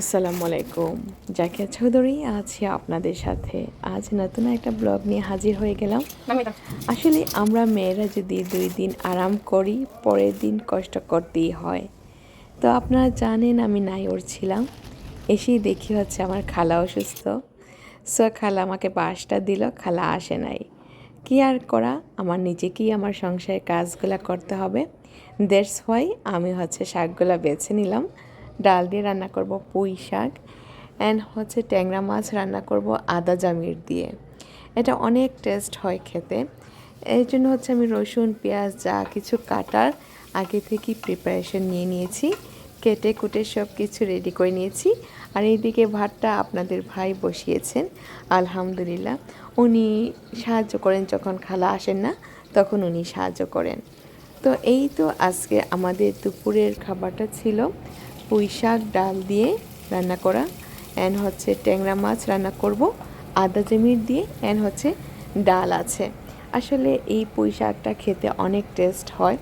আসসালামু আলাইকুম। জাকিয়া চৌধুরী আছি আপনাদের সাথে। আজ নতুন একটা ব্লগ নিয়ে হাজির হয়ে গেলাম। আসলে আমরা মেয়েরা যদি দুই দিন আরাম করি পরের দিন কষ্ট করতেই হয়। তো আপনারা জানেন আমি নাইওর ছিলাম। এসেই দেখি হচ্ছে আমার খালা অসুস্থ। সো খালা আমাকে বাসটা দিল খালা আসে নাই। কি আর করা? আমার নিজেকেই আমার সংসারের কাজগুলো করতে হবে। দ্যাটস হোয়াই আমি হচ্ছে শাকগুলো বেছে নিলাম। ডাল দিয়ে রান্না করব পুঁই শাক অ্যান্ড হচ্ছে ট্যাংরা মাছ রান্না করব আদা জামির দিয়ে। এটা অনেক টেস্ট হয় খেতে। এই জন্য হচ্ছে আমি রসুন, পেঁয়াজ যা কিছু কাটার আগে থেকেই প্রিপারেশন নিয়ে নিয়েছি। কেটে কুটে সব কিছু রেডি করে নিয়েছি। আর এইদিকে ভাতটা আপনাদের ভাই বসিয়েছেন। আলহামদুলিল্লাহ। উনি সাহায্য করেন যখন খালা আসেন না, তখন উনি সাহায্য করেন। তো এই তো আজকে আমাদের দুপুরের খাবারটা ছিল। পুঁই শাক ডাল দিয়ে রান্না করা। অ্যান্ড হচ্ছে ট্যাংরা মাছ রান্না করব। আদা, জমির দিয়ে অ্যান্ড হচ্ছে ডাল আছে। আসলে এই পুঁই শাকটা খেতে অনেক টেস্ট হয়।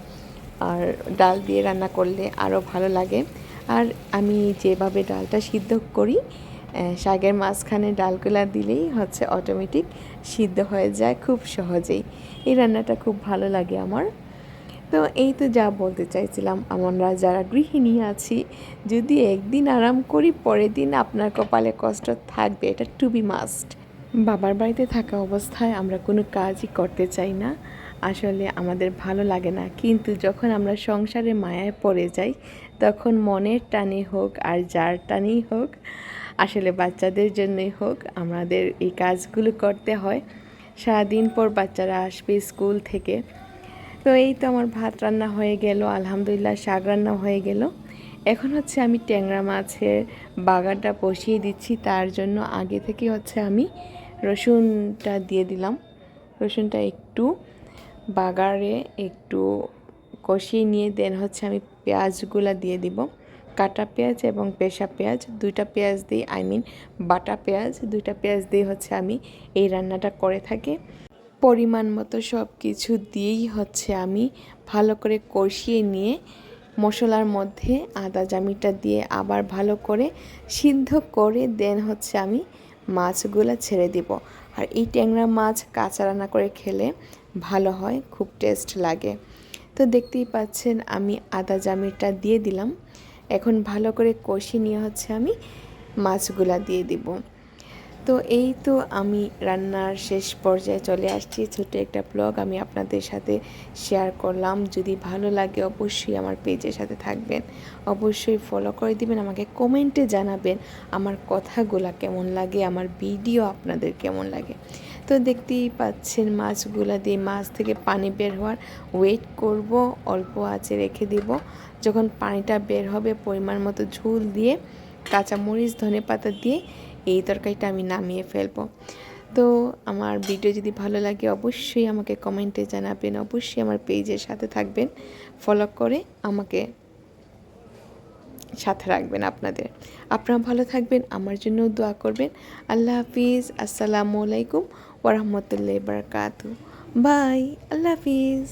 আর ডাল দিয়ে রান্না করলে আরও ভালো লাগে। আর আমি যেভাবে ডালটা সিদ্ধ করি শাকের মাঝখানে ডালগুলা দিলেই হচ্ছে অটোমেটিক সিদ্ধ হয়ে যায় খুব সহজেই। এই রান্নাটা খুব ভালো লাগে আমার। তো এই তো যা বলতে চাইছিলাম, আমরা যারা গৃহিণী আছি, যদি একদিন আরাম করি, পরের দিন আপনার কপালে কষ্ট থাকবে, এটা টু বি মাস্ট বাবার বাড়িতে থাকা অবস্থায় আমরা কোনো কাজই করতে চাই না। আসলে আমাদের ভালো লাগে না, কিন্তু যখন আমরা সংসারে মায়ায় পড়ে যাই, তখন মনের টানে হোক আর যার টানেই হোক, আসলে বাচ্চাদের জন্যই হোক, আমাদের এই কাজগুলো করতে হয়। সারাদিন পর বাচ্চারা আসবে স্কুল থেকে। তো এই তো আমার ভাত রান্না হয়ে গেল, আলহামদুলিল্লাহ শাক রান্না হয়ে গেল। এখন হচ্ছে আমি ট্যাংরা মাছের বাগানটা বসিয়ে দিচ্ছি, তার জন্য আগে থেকে হচ্ছে আমি রসুনটা দিয়ে দিলাম। রসুনটা একটু বাগারে একটু কষিয়ে নিয়ে, দেন হচ্ছে আমি পেঁয়াজগুলো দিয়ে দিব। কাটা পেঁয়াজ এবং পেশা পেঁয়াজ, দুইটা পেঁয়াজ দিই, আই মিন বাটা পেঁয়াজ, দুইটা পেঁয়াজ দিয়ে হচ্ছে আমি এই রান্নাটা করে থাকি। পরিমাণ মতো সব কিছু দিয়েই হচ্ছে আমি ভালো করে কষিয়ে নিয়ে মশলার মধ্যে আদা জামিটা দিয়ে আবার ভালো করে সিদ্ধ করে দেন হচ্ছে আমি মাছগুলো ছেড়ে দিব। আর এই ট্যাংরা মাছ কাঁচা রান্না করে খেলে ভালো হয়, খুব টেস্ট লাগে। তো দেখতেই পাচ্ছেন আমি আদা জামিটা দিয়ে দিলাম। এখন ভালো করে কষি নিয়ে হচ্ছে আমি মাছগুলা দিয়ে দিব। তো এই তো আমি রান্নার শেষ পর্যায়ে চলে আসছি। ছোট একটা ব্লগ আমি আপনাদের সাথে শেয়ার করলাম। যদি ভালো লাগে অবশ্যই আমার পেজের সাথে থাকবেন। অবশ্যই ফলো করে দিবেন, আমাকে কমেন্টে জানাবেন আমার কথাগুলা কেমন লাগে, আমার ভিডিও আপনাদের কেমন লাগে। তো দেখতেই পাচ্ছেন মাছগুলা দিয়ে মাছ থেকে পানি বের হওয়ার ওয়েট করব, অল্প আছে রেখে দিব। যখন পানিটা বের হবে, পরিমাণ মতো ঝোল দিয়ে কাঁচামরিচ ধনে পাতা দিয়ে এই তরকারিটা আমি নামিয়ে ফেলব। তো আমার ভিডিও যদি ভালো লাগে, অবশ্যই আমাকে কমেন্টে জানাবেন। অবশ্যই আমার পেজের সাথে থাকবেন। ফলো করে আমাকে সাথে রাখবেন আপনাদের। আপনারা ভালো থাকবেন, আমার জন্য দোয়া করবেন। আল্লাহ হাফিজ। আসসালামু আলাইকুম ওরহমতুল্লাহ বারকাতু বাই আল্লাহ হাফিজ।